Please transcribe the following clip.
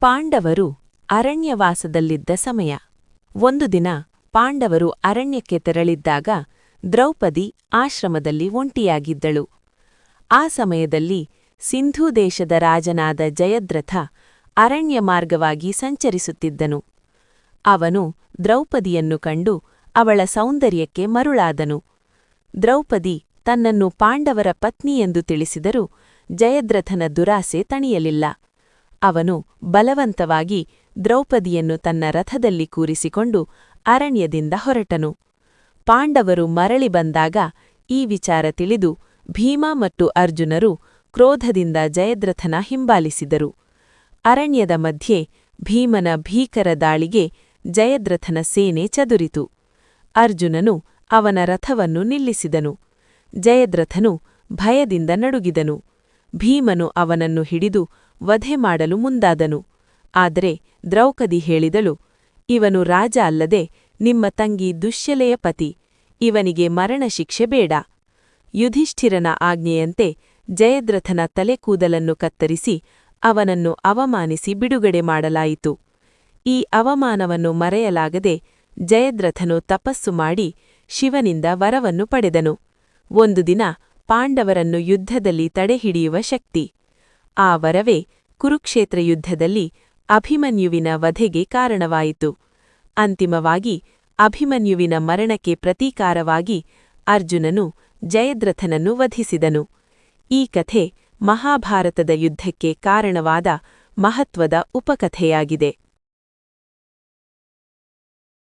ಪಾಂಡವರು ಅರಣ್ಯವಾಸದಲ್ಲಿದ್ದ ಸಮಯ. ಒಂದು ದಿನ ಪಾಂಡವರು ಅರಣ್ಯಕ್ಕೆ ತೆರಳಿದ್ದಾಗ ದ್ರೌಪದಿ ಆಶ್ರಮದಲ್ಲಿ ಒಂಟಿಯಾಗಿದ್ದಳು. ಆ ಸಮಯದಲ್ಲಿ ಸಿಂಧೂ ದೇಶದ ರಾಜನಾದ ಜಯದ್ರಥ ಅರಣ್ಯ ಮಾರ್ಗವಾಗಿ ಸಂಚರಿಸುತ್ತಿದ್ದನು. ಅವನು ದ್ರೌಪದಿಯನ್ನು ಕಂಡು ಅವಳ ಸೌಂದರ್ಯಕ್ಕೆ ಮರುಳಾದನು. ದ್ರೌಪದಿ ತನ್ನನ್ನು ಪಾಂಡವರ ಪತ್ನಿಯೆಂದು ತಿಳಿಸಿದರೂ ಜಯದ್ರಥನ ದುರಾಸೆ ತಣಿಯಲಿಲ್ಲ. ಅವನು ಬಲವಂತವಾಗಿ ದ್ರೌಪದಿಯನ್ನು ತನ್ನ ರಥದಲ್ಲಿ ಕೂರಿಸಿಕೊಂಡು ಅರಣ್ಯದಿಂದ ಹೊರಟನು. ಪಾಂಡವರು ಮರಳಿ ಬಂದಾಗ ಈ ವಿಚಾರ ತಿಳಿದು ಭೀಮ ಮತ್ತು ಅರ್ಜುನರು ಕ್ರೋಧದಿಂದ ಜಯದ್ರಥನ ಹಿಂಬಾಲಿಸಿದರು. ಅರಣ್ಯದ ಮಧ್ಯೆ ಭೀಮನ ಭೀಕರ ದಾಳಿಗೆ ಜಯದ್ರಥನ ಸೇನೆ ಚದುರಿತು. ಅರ್ಜುನನು ಅವನ ರಥವನ್ನು ನಿಲ್ಲಿಸಿದನು. ಜಯದ್ರಥನು ಭಯದಿಂದ ನಡುಗಿದನು. ಭೀಮನು ಅವನನ್ನು ಹಿಡಿದು ವಧೆ ಮಾಡಲು ಮುಂದಾದನು. ಆದರೆ ದ್ರೌಪದಿ ಹೇಳಿದಳು, ಇವನು ರಾಜ ಅಲ್ಲದೆ ನಿಮ್ಮ ತಂಗಿ ದುಶ್ಯಲೆಯ ಪತಿ, ಇವನಿಗೆ ಮರಣಶಿಕ್ಷೆ ಬೇಡ. ಯುಧಿಷ್ಠಿರನ ಆಜ್ಞೆಯಂತೆ ಜಯದ್ರಥನ ತಲೆಕೂದಲನ್ನು ಕತ್ತರಿಸಿ ಅವನನ್ನು ಅವಮಾನಿಸಿ ಬಿಡುಗಡೆ ಮಾಡಲಾಯಿತು. ಈ ಅವಮಾನವನ್ನು ಮರೆಯಲಾಗದೆ ಜಯದ್ರಥನು ತಪಸ್ಸು ಮಾಡಿ ಶಿವನಿಂದ ವರವನ್ನು ಪಡೆದನು. ಒಂದು ದಿನ ಪಾಂಡವರನ್ನು ಯುದ್ಧದಲ್ಲಿ ತಡೆಹಿಡಿಯುವ ಶಕ್ತಿ. ಆ ವರವೇ ಕುರುಕ್ಷೇತ್ರ ಯುದ್ಧದಲ್ಲಿ ಅಭಿಮನ್ಯುವಿನ ವಧೆಗೆ ಕಾರಣವಾಯಿತು. ಅಂತಿಮವಾಗಿ ಅಭಿಮನ್ಯುವಿನ ಮರಣಕ್ಕೆ ಪ್ರತೀಕಾರವಾಗಿ ಅರ್ಜುನನು ಜಯದ್ರಥನನ್ನು ವಧಿಸಿದನು. ಈ ಕಥೆ ಮಹಾಭಾರತದ ಯುದ್ಧಕ್ಕೆ ಕಾರಣವಾದ ಮಹತ್ವದ ಉಪಕಥೆಯಾಗಿದೆ.